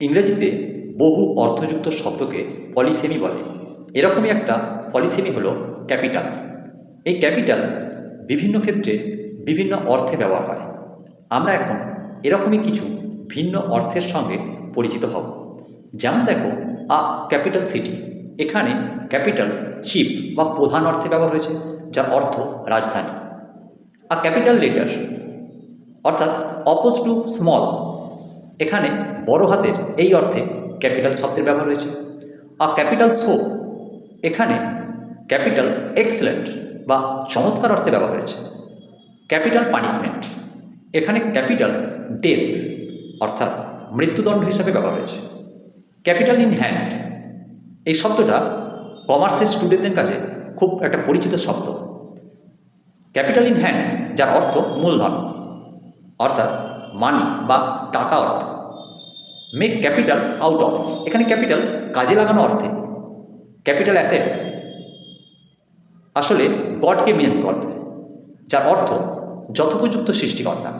ইংরেজিতে বহু অর্থযুক্ত শব্দকে পলিসেমি বলে। এরকমই একটা পলিসেমি হলো ক্যাপিটাল। এই ক্যাপিটাল বিভিন্ন ক্ষেত্রে বিভিন্ন অর্থে ব্যবহার হয়। আমরা এখন এরকমই কিছু ভিন্ন অর্থের সঙ্গে পরিচিত হব। যেমন দেখো, আ ক্যাপিটাল সিটি। এখানে ক্যাপিটাল চিফ বা প্রধান অর্থে ব্যবহার হয়েছে, যার অর্থ রাজধানী। আ ক্যাপিটাল লেটার, অর্থাৎ অপোজ টু স্মল এখানে বড় হাতের এই অর্থে ক্যাপিটাল শব্দের ব্যবহার হয়েছে। আ ক্যাপিটাল শো এখানে ক্যাপিটাল এক্সেলেন্ট বা চমৎকার অর্থে ব্যবহার হয়েছে। ক্যাপিটাল পানিশমেন্ট এখানে ক্যাপিটাল ডেথ অর্থাৎ মৃত্যুদণ্ড হিসাবে ব্যবহার হয়েছে। ক্যাপিটাল ইন হ্যান্ড এই শব্দটা কমার্সের স্টুডেন্টদের কাছে খুব একটা পরিচিত শব্দ। ক্যাপিটাল ইন হ্যান্ড, যার অর্থ মূলধন, অর্থাৎ মানি বা টাকা অর্থ। মেক ক্যাপিটাল আউট অফ এখানে ক্যাপিটাল কাজে লাগানো অর্থে। ক্যাপিটাল অ্যাসেটস আসলে গডকে মেন করতে যার অর্থ যথোপযুক্ত সৃষ্টিকর্তা।